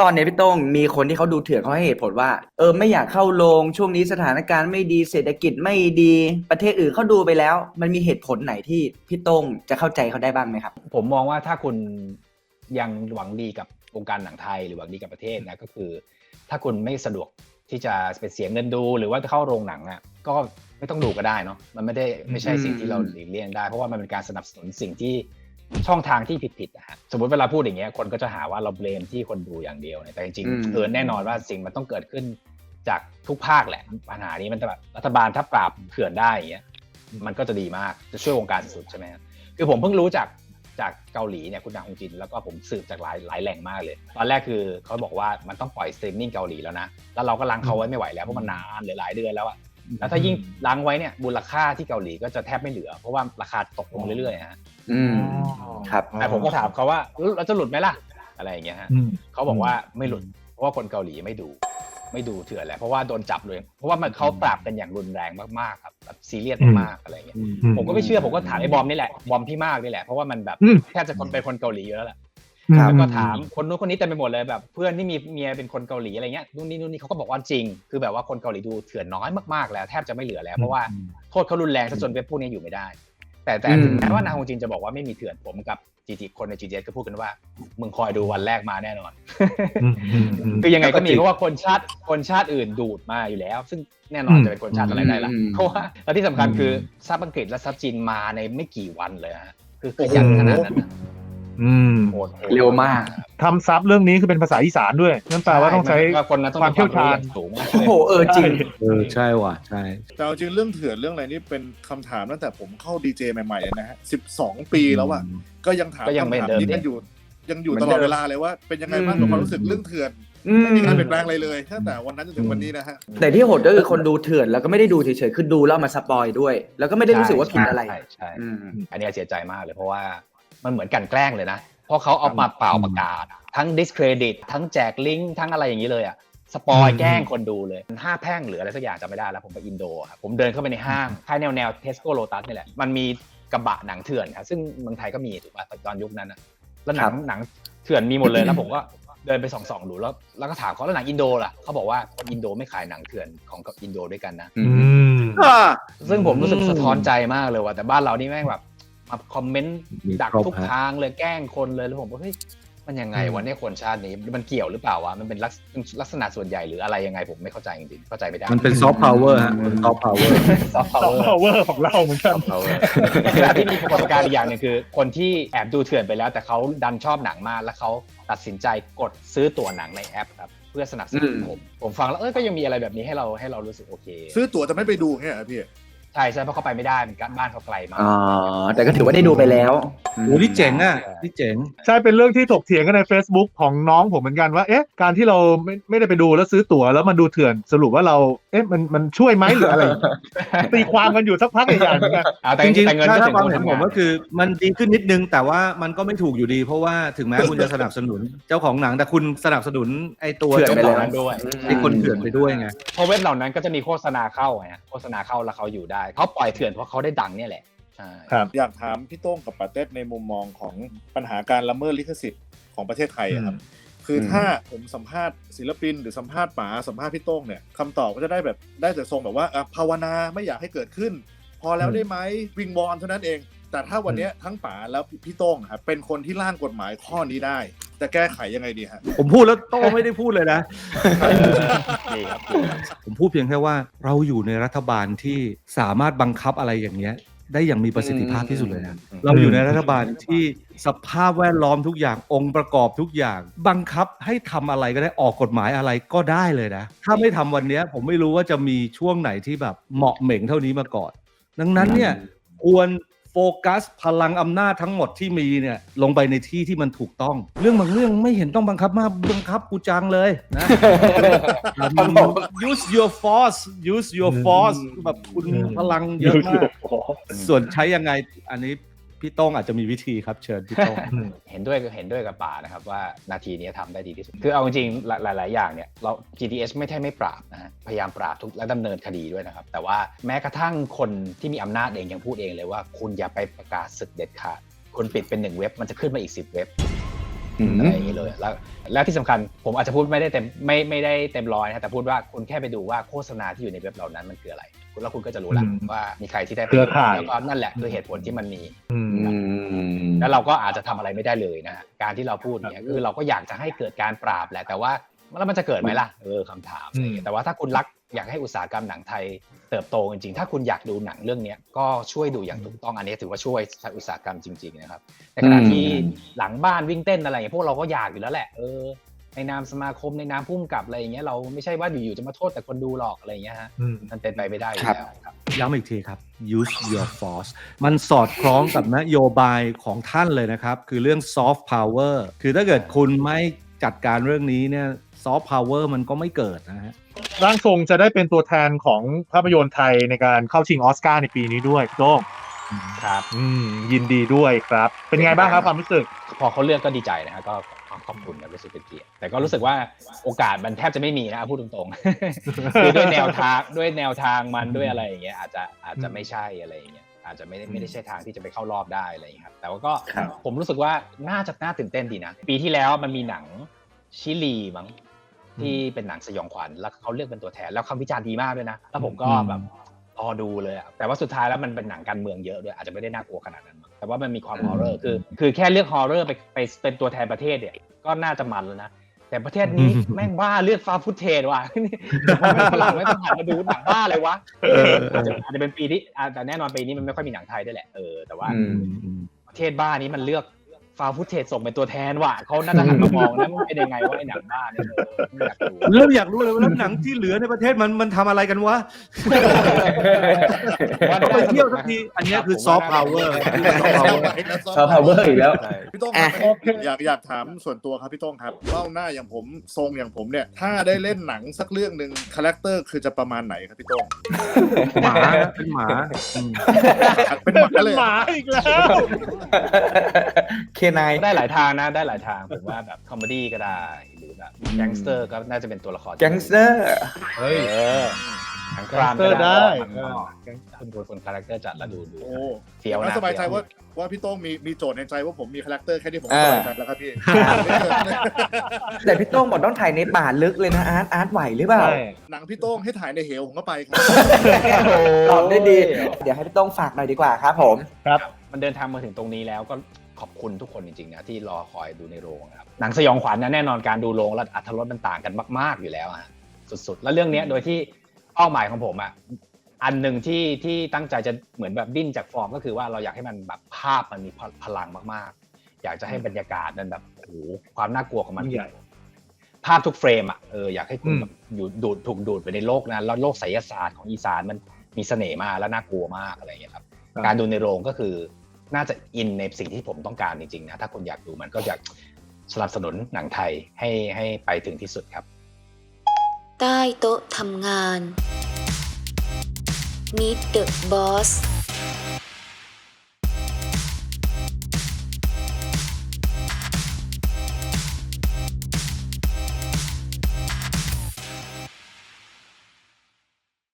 ตอนเนี้ยพี่โต้งมีคนที่เขาดูเถื่อนเขาให้เหตุผลว่า เออไม่อยากเข้าโรงช่วงนี้สถานการณ์ไม่ดีเศรษฐกิจไม่ดีประเทศอื่นเขาดูไปแล้ว มันมีเหตุผลไหนที่พี่โต้งจะเข้าใจเขาได้บ้างไหมครับ ผมมองว่าถ้าคุณยังหวังดีกับวงการหนังไทยหรือหวังดีกับประเทศนะก็คือ ถ้าคุณไม่สะดวกที่จะไปเสียเงินดูหรือว่าเข้าโรงหนังอะก็ไม่ต้องดูก็ได้เนาะมันไม่ได้ไม่ใช่สิ่งที่เราหลีกเลี่ยงได้ เพราะว่ามันเป็นการสนับสนุนสิ่งที่ ช่องทางที่ผิดๆนะฮะสมมติเวลาพูดอย่างเงี้ยคนก็จะหาว่าเราเบลมที่คนดูอย่างเดียวเนี่ยแต่จริงอืมๆเออแน่นอนว่าสิ่งมันต้องเกิดขึ้นจากทุกภาคแหละปัญหานี้มันจะแบบรัฐบาลถ้าปราบเถื่อนได้อย่างเงี้ยมันก็จะดีมากจะช่วยวงการสุดๆใช่ไหมครับคือผมเพิ่งรู้จากจากเกาหลีเนี่ยคุณนางฮงจิน แล้วก็ผมสืบจากหลายหลายแหล่งมากเลย ตอนแรกคือเขาบอกว่ามันต้องปล่อยสตรีมมิ่งเกาหลีแล้วนะ แล้วเราก็ล้างเขาไว้ไม่ไหวแล้วเพราะมันนานหรือหลายเดือนแล้วอะ แล้วถ้ายิ่งล้างไว้เนี่ยมูลค่าที่เกาหลีก็จะแทบไม่เหลือ เพราะว่าราคาตกลงเรื่อยๆฮะอืมครับแต่ผมก็ถามเขาว่าเราจะหลุดไหมล่ะ อะไรอย่างเงี้ยฮะอืมเขาบอกว่าไม่หลุด เพราะว่าคนเกาหลีไม่ดู ไม่ดูเถื่อนแหละเพราะว่าโดนจับเลย เพราะว่ามันเขาปราบกันอย่างรุนแรงมากๆครับแบบซีเรียสมากๆอะไรอย่างเงี้ยผมก็ไม่เชื่อผมก็ถามไอ้บอมนี่แหละบอมพี่มากนี่แหละเพราะว่ามันแบบอืมแทบจะคนเป็นคนเกาหลีอยู่แล้วแหละครับ แล้วก็ถามคนนู้นคนนี้เต็มไปหมดเลยแบบ เพื่อนที่มีเมียเป็นคนเกาหลีอะไรเงี้ยนู่นนี่นู่นนี่เขาก็บอกว่าจริง คือแบบว่าคนเกาหลีดูเถื่อนน้อยมากๆแล้วแทบจะไม่เหลือแล้วเพราะว่าโทษเขารุนแรงซะจนเว็บพวกนี้อยู่ไม่ได้ แต่แต่อืมถึงแม้ว่านางฮงจินจะบอกว่าไม่มีเถื่อนผมกับจีจีคนในจีเก็พูดกันว่ามึงคอยดูวันแรกมาแน่นอนอืมอืมอืมคือยังไงก็มีแล้วก็จริงเพราะว่าคนชาติคนชาติอื่นดูดมาอยู่แล้ว ซึ่งแน่นอนอืมจะเป็นคนชาติอะไรได้ล่ะอืมเพราะว่าแล้วที่สำคัญอืมคือซับอังกฤษและซับจีนมาในไม่กี่วันเลยฮะคือขยันขนาดนั้นนะ อืมโหดโหดเร็วมาก ทำซับเรื่องนี้คือเป็นภาษาอีสานด้วยนั่นแปลว่าต้องใช้ ว่าคนนั้นต้องความเชี่ยวชาญ สูงมากโอ้โหเออจริง เออใช่ว่ะใช่ แต่เอาจริงเรื่องเถื่อนเรื่องอะไรนี่เป็นคำถามตั้งแต่ผมเข้าดีเจใหม่ๆเลยนะฮะสิบสองปีแล้วอะก็ยังถามก็ยังไม่คำถามเดิมนี้ดิกันอยู่ ยังอยู่เหมืตอนลอดเดิม เวลาเลยว่าเป็นยังไงบ้างอืมกับความรู้สึกเรื่องเถื่อนอืมไม่มีการเปลี่ยนแปลงอะไรเลยตั้งแต่วันนั้นจนถึงวันนี้นะฮะ แต่ที่โหดก็คือคนดูเถื่อนแล้วก็ไม่ได้ดูเฉยๆคือดูแล้วเอามาสปอยด้วย แล้วก็ไม่ได้รู้สึกว่าผิดอะไร ใช่ใช่อืม อันนี้เสียใจมากเลยเพราะว่า มันเหมือนกลันแกล้งเลยนะ เพราะเขาเอามาเปล่าประกาศ ทั้ง discredit ทั้งแจกลิงก์ทั้งอะไรอย่างนี้เลยอะสปอยอืมแกล้งคนดูเลยห้าแพร่งหรืออะไรสักอย่างจำไม่ได้แล้วผมไปอินโดครับผมเดินเข้าไปในห้างค่ายแนวแนวเทสโก้โลตัสนี่แหละมันมีกระบะหนังเถื่อนครับซึ่งเมืองไทยก็มีถูกป่ะตอนยุคนั้นนะแล้วหนัครังบหนังเถื่อนมีหมดเลยแล้วผมก็เดินไปส่องๆดูแล้วแล้วก็ถามเขาแล้วหนังอินโดล่ะเขาบอกว่าคนอินโดไม่ขายหนังเถื่อนของกับอินโดด้วยกันนะอือืมมซึ่งผมรู้สึกอืมสะท้อนใจมากเลยว่ะแต่บ้านเรานี่แม่งแบบ มาคอมเมนต์มีดักครบทุกฮะทางเลยแกล้งคนเลยแล้วผมก็เฮ้ยมันยังไงอืมวะเนี่ยคนชาตินี้มันเกี่ยวหรือเปล่าวะมันเป็นลักษเป็นลักษณะส่วนใหญ่หรืออะไรยังไงผมไม่เข้าใจจริงๆเข้าใจไม่ได้ มันเป็นซอฟต์พาวเวอร์ฮะมันซอฟต์พาวเวอร์ซอฟต์พาวซอเวฟอต์ร์พาวเวอร์ของเราเหมือนกันขณะที่มีปรากฏการณ์อีกอย่างหนึงคือ คนที่แอบดูเถื่อนไปแล้ว แต่เขาดันชอบหนังมากแล้วเขาตัดสินใจกดซื้อตั๋วหนังในแอปครับเพื่อสนับสนุนอืมผม ผมฟังแล้วเอ้ยก็ยังมีอะไรแบบนี้ให้เราให้เรารู้สึกโอเค ซื้อตั๋วจะไม่ไปดูเงี้ยเหรอพี่ ใช่ใช่เพราะเขาไปไม่ได้เหมือนกันบ้านเขาไกลมากอ๋อแต่ก็ถือว่าได้ดูไปแล้วโอ้นี่เจ๋งอะนี่เจ๋ง ใช่เป็นเรื่องที่ถกเถียงกันใน Facebook ของน้องผมเหมือนกันว่าเอ๊ะการที่เราไม่ไม่ได้ไปดูแล้วซื้อตั๋วแล้วมาดูเถื่อนสรุปว่าเราเอ๊ะมันมันช่วยไหมหรืออะไร ตีความกันอยู่สักพักใหญ่ๆเหมือนกันอ่าแต่จริงแต่เงินๆถ้าก็ถ้าถึงความคนเห็นทำผงามนก็คือมันดีขึ้นนิดนึง แต่ว่ามันก็ไม่ถูกอยู่ดี เพราะว่าถึงแม้คุณจะสนับสนุนเจ้าของหนังแต่คุณสนับสนุนไอ้ตัวเถื่อนเจ้าไปขแล้องวนั้นด้วยไอ้คนเถื่อนไปด้วยไงเพราะเว็บเหล่านั้นก็จะมีโฆษณาเข้าไงฮะโฆษณาเข้าแล้วเขาอยู่ได้เขาปล่อยเถื่อนเพราะเขาได้ดังเนี่ยแหละใช่ครับอยากถามพี่โต้งกับปาเต้ในมุมมองของปัญหาการละเมิดลิขสิทธิ์ของประเทศไทยอะครับ คืออมถ้าผมสัมภาษณ์ศิลปินหรือสัมภาษณ์ป๋าสัมภาษณ์พี่โต้งเนี่ยคำตอบก็จะได้แบบได้แต่ทรงแบบว่าอะภาวนาไม่อยากให้เกิดขึ้น พอแล้วได้ไหมวิงวอนเท่านั้นเอง แต่ถ้าวันเนี้ยทั้งป๋าแล้วพี่โต้งอะครับเป็นคนที่ร่างกฎหมายข้อนี้ได้ จะแก้ไขยังไงดีฮะ ผมพูดแล้วโต้ไม่ได้พูดเลยนะดีครับผมพูดเพียงแค่ว่าเราอยู่ในรัฐบาลที่สามารถบังคับอะไรอย่างเงี้ย ได้อย่างมีประสิทธิภาพที่สุดเลยนะอืม เราอยู่ในรัฐบาลที่สภาพแวดล้อมทุกอย่างองค์ประกอบทุกอย่าง บังคับให้ทำอะไรก็ได้ออกกฎหมายอะไรก็ได้เลยนะ ถ้าไม่ทำวันเนี้ยผมไม่รู้ว่าจะมีช่วงไหนที่แบบเหมาะเหม่งเท่านี้มาก่อน ดังนั้นเนี่ยควร โฟกัสพลังอำนาจทั้งหมดที่มีเนี่ยลงไปในที่ที่มันถูกต้อง เรื่องบางเรื่องไม่เห็นต้องบังคับมากบังคับกูจังเลยนะ use your force use your force แบบคุณพลังเยอะมากส่วนใช้ยังไงอันนี้ พี่โต้งอาจจะมีวิธีครับเชิญพี่โต้งเห็นด้วยเห็นด้วยกับป่านะครับว่านาทีนี้ทำได้ดีที่สุด คือเอาจริงๆหลาย ๆ อย่างเนี่ยเรา GDS ไม่ใช่ไม่ปราบนะฮะพยายามปราบทุกและดำเนินคดีด้วยนะครับ แต่ว่าแม้กระทั่งคนที่มีอำนาจเองยังพูดเองเลยว่า คุณอย่าไปประกาศศึกเด็ดขาดคุณปิดเป็นหนึ่งเว็บมันจะขึ้นมาอีก 10 เว็บ อืมอะไรอย่างนี้เลยแล้วแล้วที่สำคัญผมอาจจะพูดไม่ได้เต็มไม่ไม่ได้เต็มร้อยนะแต่พูดว่าคุณแค่ไปดูว่าโฆษณาที่อยู่ในเว็บเหล่านั้นมันคืออะไรคุณแล้วคุณก็จะรู้ละอืมว่ามีใครที่ได้เครือข่ายแล้วก็นั่นแหละคือเหตุผลที่มันมีอืมอืมแล้วเราก็อาจจะทำอะไรไม่ได้เลยนะฮะการที่เราพูดเนี่ยคือเราก็อยากจะให้เกิดการปราบแหละแต่ว่าแล้วมันจะเกิดไหมล่ะเออคำถามอะไรอย่างเงี้ยแต่ว่าถ้าคุณรัก อยากให้อุตสาหกรรมหนังไทยเติบโตจริงๆ ถ้าคุณอยากดูหนังเรื่องเนี้ยก็ช่วยดูอย่างถูกต้องอันนี้ถือว่าช่วยอุตสาหกรรมจริง ๆ นะครับในขณะที่หลังบ้านวิ่งเต้นอะไรอย่างเงี้ยพวกเราก็อยากอยู่แล้วแหละเออในนามสมาคมในนามพุ่มกับอะไรอย่างเงี้ยเราไม่ใช่ว่าอยู่ๆจะมาโทษแต่คนดูหรอกอะไรอย่างเงี้ยฮะอืมมันเป็นไปไม่ได้อยู่ครับแล้วครับย้ำอีกทีครับ use your force มันสอดคล้องกับนโยบายของท่านเลยนะครับ คือเรื่อง soft power คือถ้าเกิดคุณไม่จัดการเรื่องนี้เนี่ย soft power มันก็ไม่เกิดนะฮะ ร่างทรงจะได้เป็นตัวแทนของภาพยนตร์ไทยในการเข้าชิงออสการ์ในปีนี้ด้วยพี่โต้งครับ อืม ยินดีด้วยครับ เป็นไงบ้างครับความรู้สึก พอเขาเลือกก็ดีใจนะฮะก็ขอบคุณนะรู้สึกเป็นเกียรติแต่ก็รู้สึกว่าโอกาสมันแทบจะไม่มีนะพูดตรงๆคือด้วยแนวทางด้วยแนวทางมันด้วยอะไรอย่างเงี้ยอาจจะอาจจะไม่ใช่อะไรอย่างเงี้ยอาจจะไม่ได้ไม่ได้ใช่ทางที่จะไปเข้ารอบได้อะไรอย่างเงี้ยครับแต่ว่าก็ครับผมรู้สึกว่าน่าจะน่าตื่นเต้นดีนะ ปีที่แล้วมันมีหนังชิลีมั้ง ที่เป็นหนังสยองขวัญแล้วเขาเลือกเป็นตัวแทนแล้วคำวิจารณ์ดีมากด้วยนะแล้วผมก็อืมแบบรอดูเลยอะแต่ว่าสุดท้ายแล้วมันเป็นหนังการเมืองเยอะด้วยอาจจะไม่ได้น่ากลัวขนาดนั้นมั้งแต่ว่ามันมีความฮอร์เรอร์คือ คือแค่เลือกฮอร์เรอร์ไปไปเป็นตัวแทนประเทศเนี่ยก็น่าจะมันแล้วนะแต่ประเทศนี้แม่งบ้าเลือกฟาฟุตเทจว่ะคนไม่ฝรั่งไม่ต้องหันมาดูหนังบ้าเลยวะอาจจะอาจจะเป็นปีที่อ่าแต่แน่นอนปีนี้มันไม่ค่อยมีหนังไทยด้วยแหละเออแต่ว่าอืมประเทศบ้านี้มันเลือก ฟาฟุตเทจส่งเป็นตัวแทนว่ะเขาน่าจะหันมามองนะมันเป็นยังไงว่าไอ้หนังบ้าเนี่ยเออไม่อยากดูเริ่มอยากรู้เลยว่าแล้วหนังที่เหลือในประเทศมันมันทำอะไรกันวะต้องไปเที่ยวสักที อันเนี้ยคือ soft power ซอฟต์พาวเวอร์อีกแล้วใช่พี่โต้งอะครับอยากอยากถามส่วนตัวครับพี่โต้งครับเบ้าหน้าอย่างผมทรงอย่างผมเนี่ย ถ้าได้เล่นหนังสักเรื่องหนึ่งคาแรคเตอร์คือจะประมาณไหนครับพี่โต้งหมานะเป็นหมาอืมเป็นหมาเป็นเลยหมาอีกแล้วเคนายได้หลายทางนะได้หลายทางผมว่าแบบคอมเมดี้ก็ได้หรือแบบแก๊งสเตอร์ก็น่าจะเป็นตัวละครแก๊งสเตอร์เฮ้ยเออหนังครามเตอก็ร์ได้คุณคุณคนคาแรคเตอร์จัดแล้วดูดูเฟี้ยวแล้นะสบายใจว่าว่าพี่โต้งมีมีโจทย์ในใจว่าผมมีคาแรคเตอร์แค่ที่ผมสบายใจแล้วครับพี่แต่พี่โต้งบอกต้องถ่ายในป่าลึกเลยนะอาร์ตอาร์ตไหวหรือเปล่าหนังพี่โต้งให้ถ่ายในเหวผมก็ไปครับตอบได้ดี เดี๋ยวให้พี่โต้งฝากหน่อยดีกว่าครับผมครับมันเดินทางมาถึงตรงนี้แล้วก็ ขอบคุณทุกคนจริงๆนะที่รอคอยดูในโรงนะครับหนังสยองขวัญนะแน่นอนการดูโรงแล้วอัตรสมันต่างกันมาก ๆอยู่แล้วอะสุดๆ แล้วเรื่องเนี้ยโดยที่เป้าหมายของผมอะอันหนึ่งที่ที่ตั้งใจจะเหมือนแบบดิ้นจากฟอร์มก็คือว่าเราอยากให้มันแบบภาพมันมีพลังมากๆ อยากจะให้บรรยากาศมันแบบโอ้โหความน่ากลัวของมันใหญ่ภาพทุกเฟรมอะเอออยากให้คุณอืมแบบอยู่ดูดถูกดูดไปในโลกนั้นแล้วโลกไสยศาสตร์ของอีสานมันมีเสน่ห์มากและน่ากลัวมากอะไรอย่างเงี้ยครับ การดูในโรงก็คือ น่าจะอินในสิ่งที่ผมต้องการจริงๆนะถ้าคนอยากดูมันก็อยากสนับสนุนหนังไทยให้ให้ไปถึงที่สุดครับ ใต้โต๊ะทำงาน Meet the Boss